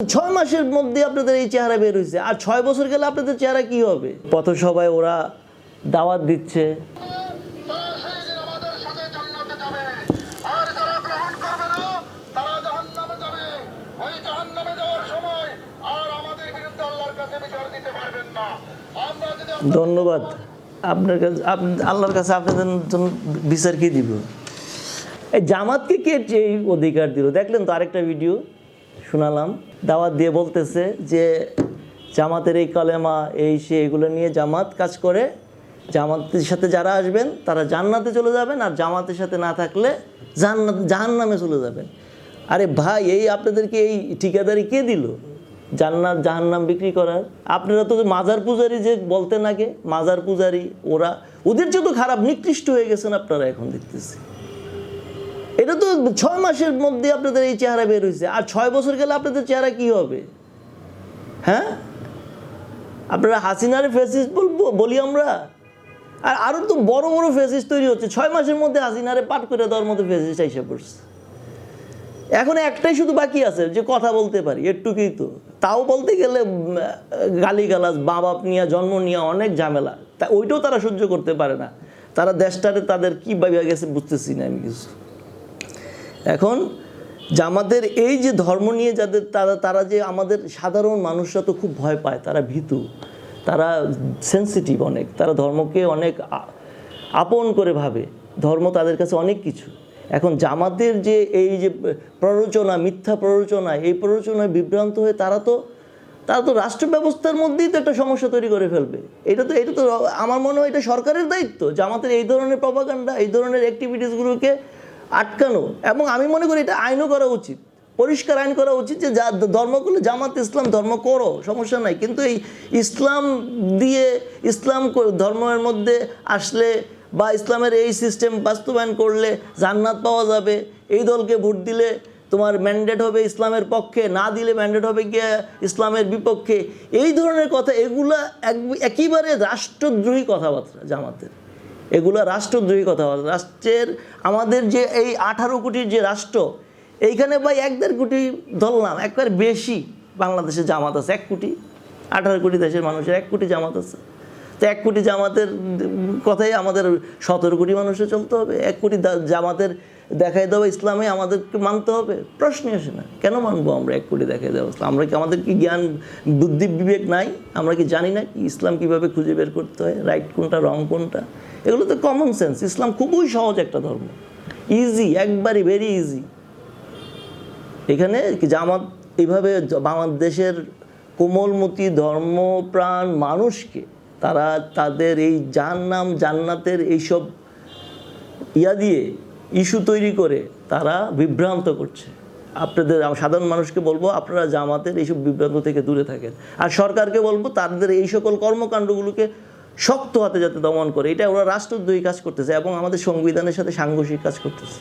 ছয় মাসের মধ্যে আপনাদের এই চেহারা বের হয়েছে। আর ছয় বছর গেলে আপনাদের চেহারা কি হবে? পথসভায় ওরা দাওয়াত দিচ্ছে। ধন্যবাদ। আপনার কাছে আল্লাহর কাছে আপনাদের বিচার কি দিব? এই জামাতকে কে এই অধিকার দিল? দেখলেন তো আরেকটা ভিডিও শোনালাম। দাওয়াত দিয়ে বলতেছে যে, জামাতের এই কলেমা, এই সে, এগুলো নিয়ে জামাত কাজ করে। জামাতের সাথে যারা আসবেন, তারা জান্নাতে চলে যাবেন আর জামাতের সাথে না থাকলে জান্নাত, জাহান্নামে চলে যাবেন। আরে ভাই, এই আপনাদেরকে এই ঠিকাদারি কে দিল? জান্নাত, জাহান্নাম বিক্রি করার। আপনারা তো মাজার পূজারি যে বলতেন আগে, মাজার পূজারি, ওরা, ওদের চেয়ে তো খারাপ, নিকৃষ্ট হয়ে গেছেন আপনারা এখন দেখতেছি। এটা তো ছয় মাসের মধ্যে আপনাদের এই চেহারা বের হয়েছে আর ছয় বছর গেলে আপনাদের চেহারা কি হবে? হ্যাঁ? আপনারা হাসিনারে ফেসিস বলব বলি আমরা? আর আরও তো বড় বড় ফেসিস তৈরি হচ্ছে। ছয় মাসের মধ্যে হাসিনারে পাঠ করে দেওয়ার মতো ফেসিসটা এসে পড়ছে। এখন একটাই শুধু বাকি আছে, যে কথা বলতে পারি, একটুকুই তো। তাও বলতে গেলে গালি গালাজ মা বাপ নিয়ে, জন্ম নিয়ে অনেক ঝামেলা। তা ওইটাও তারা সহ্য করতে পারে না। তারা দেশটারে তাদের কী ভাবিয়া গেছে বুঝতেছি না আমি কিছু। এখন জামাতের এই যে ধর্ম নিয়ে যাদের তারা তারা যে আমাদের সাধারণ মানুষরা তো খুব ভয় পায়, তারা ভীতু, তারা সেন্সিটিভ অনেক, তারা ধর্মকে অনেক আপন করে ভাবে, ধর্ম তাদের কাছে অনেক কিছু। এখন জামাতের যে এই যে প্ররোচনা, মিথ্যা প্ররোচনা, এই প্ররোচনায় বিভ্রান্ত হয়ে তারা তো তারা তো রাষ্ট্র ব্যবস্থার মধ্যেই তো একটা সমস্যা তৈরি করে ফেলবে। এটা তো এটা তো আমার মনে হয় এটা সরকারের দায়িত্ব জামাতের এই ধরনের প্রপাগান্ডা এই ধরনের অ্যাক্টিভিটিসগুলোকে আটকানো। এবং আমি মনে করি এটা আইনও করা উচিত। পরিষ্কার আইন করা উচিত যে যা ধর্মগুলো জামাত ইসলাম ধর্ম করো, সমস্যা নাই। কিন্তু এই ইসলাম দিয়ে ইসলাম ধর্মের মধ্যে আসলে বা ইসলামের এই সিস্টেম বাস্তবায়ন করলে জান্নাত পাওয়া যাবে। এই দলকে ভোট দিলে তোমার ম্যান্ডেট হবে ইসলামের পক্ষে, না দিলে ম্যান্ডেট হবে গিয়ে ইসলামের বিপক্ষে। এই ধরনের কথা, এগুলা এক- একেবারে রাষ্ট্রদ্রোহী কথাবার্তা জামাতের। এগুলো রাষ্ট্রদ্রোহী বলে। রাষ্ট্রের আমাদের যে এই আঠারো কোটির যে রাষ্ট্র, এইখানে ভাই এক দেড় কোটি ধরলাম, একবার বেশি বাংলাদেশে জামাত আছে, এক কোটি। আঠারো কোটি দেশের মানুষের এক কোটি জামাত আছে। তো এক কোটি জামাতের কথাই আমাদের সতেরো কোটি মানুষে চলতে হবে। এক কোটি জামাতের দেখাই দেওয়া ইসলামে আমাদেরকে মানতে হবে। প্রশ্নই আসে না, কেন মানবো আমরা এক কোটি দেখাই দেওয়া ইসলাম? আমরা কি, আমাদের কি জ্ঞান, বুদ্ধি বিবেক নাই? আমরা কি জানি না কি ইসলাম কীভাবে খুঁজে বের করতে হয়? রাইট কোনটা রং কোনটা? এগুলো তো কমন সেন্স ইসলাম খুবই সহজ একটা ধর্ম। ইজি একবারই ভেরি ইজি এখানে জামাত এইভাবে বাংলাদেশের কোমলমতি ধর্মপ্রাণ মানুষকে তারা তাদের এই জাহান্নাম জান্নাতের এইসব ইয়া দিয়ে ইস্যু তৈরি করে, তারা বিভ্রান্ত করছে। আপনাদের সাধারণ মানুষকে বলব, আপনারা জামাতের এইসব বিভ্রান্ত থেকে দূরে থাকেন। আর সরকারকে বলব, তাদের এই সকল কর্মকাণ্ডগুলোকে শক্ত হাতে যাতে দমন করে। এটা ওরা রাষ্ট্রদ্রোহী কাজ করতেছে এবং আমাদের সংবিধানের সাথে সাংঘর্ষিক কাজ করতেছে।